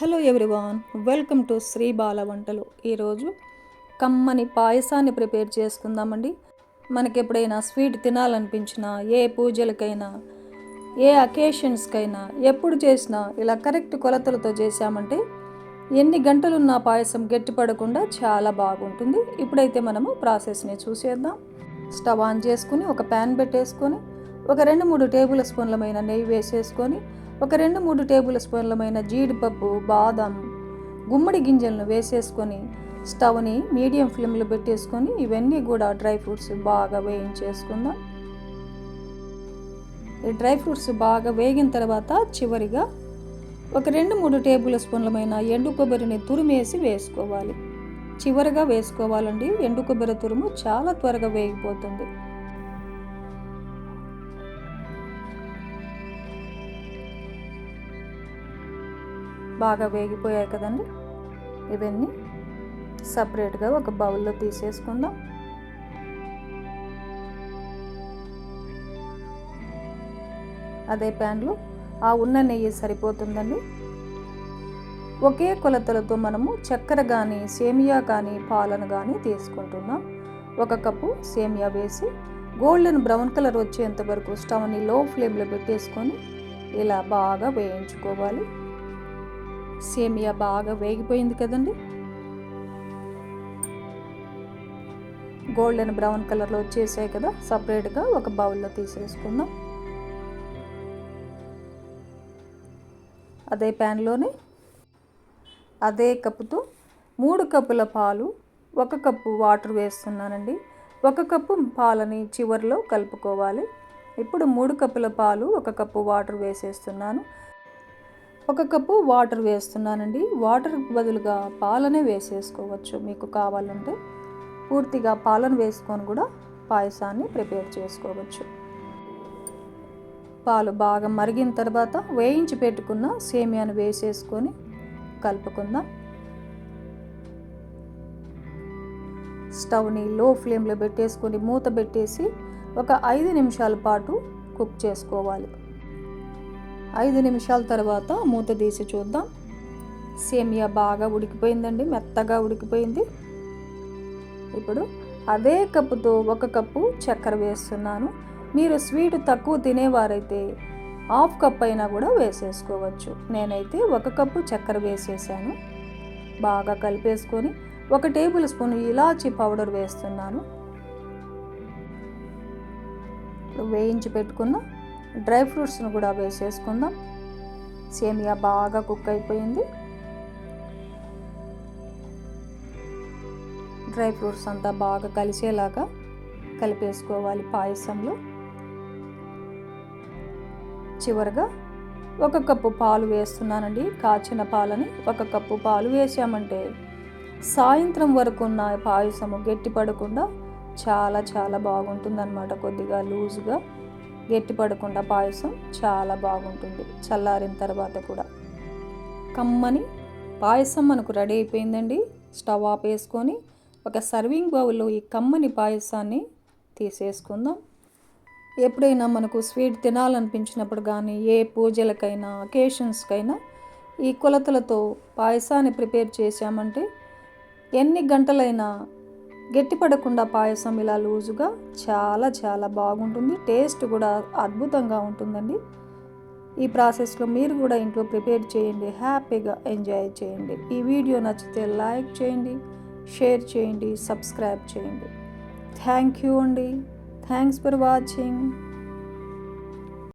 Hello everyone welcome to Sri Bala వంటలు. ఈరోజు కమ్మని పాయసాన్ని ప్రిపేర్ చేసుకుందామండి. మనకి ఎప్పుడైనా స్వీట్ తినాలనిపించినా ఏ పూజలకైనా ఏ అకేషన్స్కైనా ఎప్పుడు చేసినా ఇలా కరెక్ట్ కొలతలతో చేసామంటే ఎన్ని గంటలున్న పాయసం గట్టిపడకుండా చాలా బాగుంటుంది. ఇప్పుడైతే మనము ప్రాసెస్ని చూసేద్దాం. స్టవ్ ఆన్ చేసుకుని ఒక ప్యాన్ పెట్టేసుకొని ఒక రెండు మూడు టేబుల్ స్పూన్లమైన నెయ్యి వేసేసుకొని ఒక రెండు మూడు టేబుల్ స్పూన్లమైన జీడిపప్పు బాదం గుమ్మడి గింజలను వేసేసుకొని స్టవ్ని మీడియం ఫ్లేమ్లో పెట్టేసుకొని ఇవన్నీ కూడా డ్రై ఫ్రూట్స్ బాగా వేయించేసుకుందాం. ఈ డ్రై ఫ్రూట్స్ బాగా వేగిన తర్వాత చివరిగా ఒక రెండు మూడు టేబుల్ స్పూన్లమైన ఎండు కొబ్బరిని తురిమేసి వేసుకోవాలి. చివరిగా వేసుకోవాలండి ఎండు కొబ్బరి తురుము చాలా త్వరగా వేగిపోతుంది. బాగా వేగిపోయాయి కదండి. ఇవన్నీ సపరేట్గా ఒక బౌల్లో తీసేసుకుందాం. అదే ప్యాన్లో ఆ ఉన్న నెయ్యి సరిపోతుందండి. ఒకే కొలతలతో మనము చక్కెర కానీ సేమియా కానీ పాలను కానీ తీసుకుంటున్నాం. ఒక కప్పు సేమియా వేసి గోల్డెన్ బ్రౌన్ కలర్ వచ్చేంత వరకు స్టవ్ని లో ఫ్లేమ్లో పెట్టేసుకొని ఇలా బాగా వేయించుకోవాలి. సేమియా బాగా వేగిపోయింది కదండి? గోల్డెన్ బ్రౌన్ కలర్లో వచ్చేసాయి కదా సపరేట్గా ఒక బౌల్లో తీసేసుకుందాం. అదే ప్యాన్లోనే అదే కప్పుతో మూడు కప్పుల పాలు ఒక కప్పు వాటర్ వేస్తున్నానండి. ఒక కప్పు పాలని చివరిలో కలుపుకోవాలి. ఇప్పుడు మూడు కప్పుల పాలు ఒక కప్పు వాటర్ వేసేస్తున్నాను. ఒక కప్పు వాటర్ వేస్తున్నానండి. వాటర్ బదులుగా పాలనే వేసేసుకోవచ్చు. మీకు కావాలంటే పూర్తిగా పాలను వేసుకొని కూడా పాయసాన్ని ప్రిపేర్ చేసుకోవచ్చు. పాలు బాగా మరిగిన తర్వాత వేయించి పెట్టుకున్న సేమియాను వేసేసుకొని కలుపుకుందాం. స్టవ్ని లో ఫ్లేమ్లో పెట్టేసుకొని మూత పెట్టేసి ఒక ఐదు నిమిషాల పాటు కుక్ చేసుకోవాలి. ఐదు నిమిషాల తర్వాత మూత తీసి చూద్దాం. సేమియా బాగా ఉడికిపోయిందండి మెత్తగా ఉడికిపోయింది. ఇప్పుడు అదే కప్పుతో ఒక కప్పు చక్కెర వేస్తున్నాను. మీరు స్వీట్ తక్కువ తినేవారైతే హాఫ్ కప్ అయినా కూడా వేసేసుకోవచ్చు. నేనైతే ఒక కప్పు చక్కెర వేసేసాను. బాగా కలిపేసుకొని ఒక టేబుల్ స్పూన్ ఇలాచీ పౌడర్ వేస్తున్నాను. వేయించి పెట్టుకున్న డ్రై ఫ్రూట్స్ను కూడా వేసేసుకుందాం సేమియా బాగా కుక్ అయిపోయింది. డ్రై ఫ్రూట్స్ అంతా బాగా కలిసేలాగా కలిపేసుకోవాలి పాయసంలో. చివరిగా ఒక కప్పు పాలు వేస్తున్నానండి. కాచిన పాలని ఒక కప్పు పాలు వేసామంటే సాయంత్రం వరకు ఉన్న పాయసము గట్టి పడకుండా చాలా చాలా బాగుంటుందన్నమాట. కొద్దిగా లూజుగా గట్టిపడకుండా పాయసం చాలా బాగుంటుంది. చల్లారిన తర్వాత కూడా. కమ్మని పాయసం మనకు రెడీ అయిపోయిందండి. స్టవ్ ఆఫ్ వేసుకొని ఒక సర్వింగ్ బౌల్లో ఈ కమ్మని పాయసాన్ని తీసేసుకుందాం. ఎప్పుడైనా మనకు స్వీట్ తినాలనిపించినప్పుడు కానీ ఏ పూజలకైనా అకేషన్స్కైనా ఈ కొలతలతో పాయసాన్ని ప్రిపేర్ చేశామంటే ఎన్ని గంటలైనా గట్టిపడకుండా పాయసం ఇలా లూజుగా చాలా చాలా బాగుంటుంది. టేస్ట్ కూడా అద్భుతంగా ఉంటుందండి. ఈ ప్రాసెస్లో మీరు కూడా ఇంట్లో ప్రిపేర్ చేయండి. హ్యాపీగా ఎంజాయ్ చేయండి. ఈ వీడియో నచ్చితే లైక్ చేయండి షేర్ చేయండి సబ్స్క్రైబ్ చేయండి. థ్యాంక్ యూ అండి. Thanks for watching.